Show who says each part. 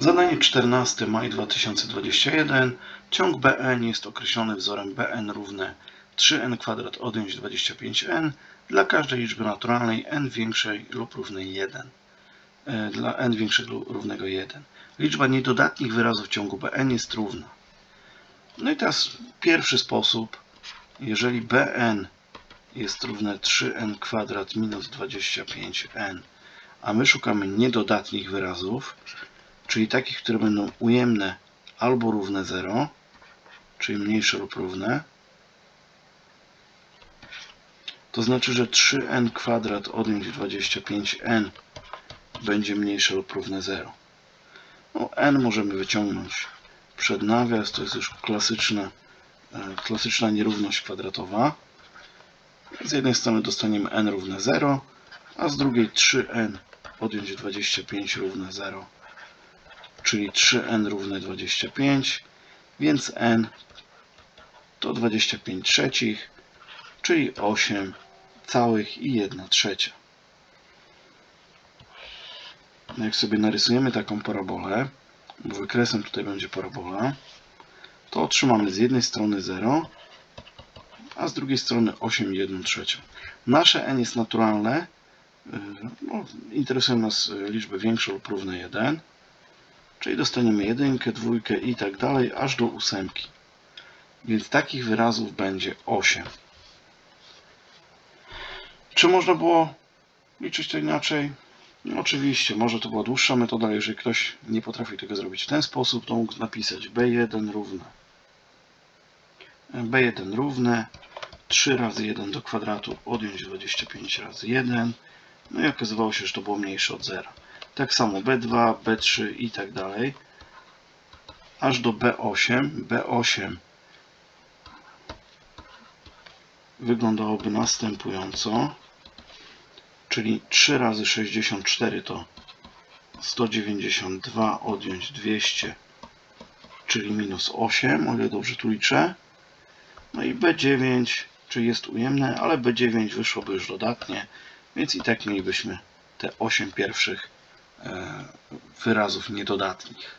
Speaker 1: Zadanie 14 maj 2021. Ciąg BN jest określony wzorem BN równe 3n kwadrat odjąć 25n dla każdej liczby naturalnej n większej lub równej 1. E, Dla n większego lub równego 1. Liczba niedodatnich wyrazów ciągu BN jest równa. No i teraz pierwszy sposób. Jeżeli BN jest równe 3n kwadrat minus 25n, a my szukamy niedodatnich wyrazów, czyli takich, które będą ujemne albo równe 0, czyli mniejsze lub równe, to znaczy, że 3n kwadrat odjąć 25n będzie mniejsze lub równe 0. No, n możemy wyciągnąć przed nawias, to jest już klasyczna, e, klasyczna nierówność kwadratowa. Z jednej strony dostaniemy n równe 0, a z drugiej 3n odjąć 25 równe 0 czyli 3n równe 25, więc n to 25 trzecich, czyli 8 całych i 1 trzecia. No Jak sobie narysujemy taką parabolę, bo wykresem tutaj będzie parabola, to otrzymamy z jednej strony 0, a z drugiej strony 8 i 1 trzecią. Nasze n jest naturalne, yy, no, interesują nas yy, liczby większe lub równe 1, Czyli dostaniemy jedynkę, dwójkę i tak dalej, aż do ósemki. Więc takich wyrazów będzie 8. Czy można było liczyć to inaczej? No, oczywiście, może to była dłuższa metoda, jeżeli ktoś nie potrafi tego zrobić w ten sposób, to mógł napisać b1 równe b1 równe 3 razy 1 do kwadratu odjąć 25 razy 1 no i okazywało się, że to było mniejsze od 0. Tak samo B2, B3 i tak dalej. Aż do B8. B8 wyglądałoby następująco. Czyli 3 razy 64 to 192 odjąć 200, czyli minus 8, o ile dobrze tu liczę. No i B9, czyli jest ujemne, ale B9 wyszłoby już dodatnie, więc i tak mielibyśmy te 8 pierwszych wyrazów niedodatnich.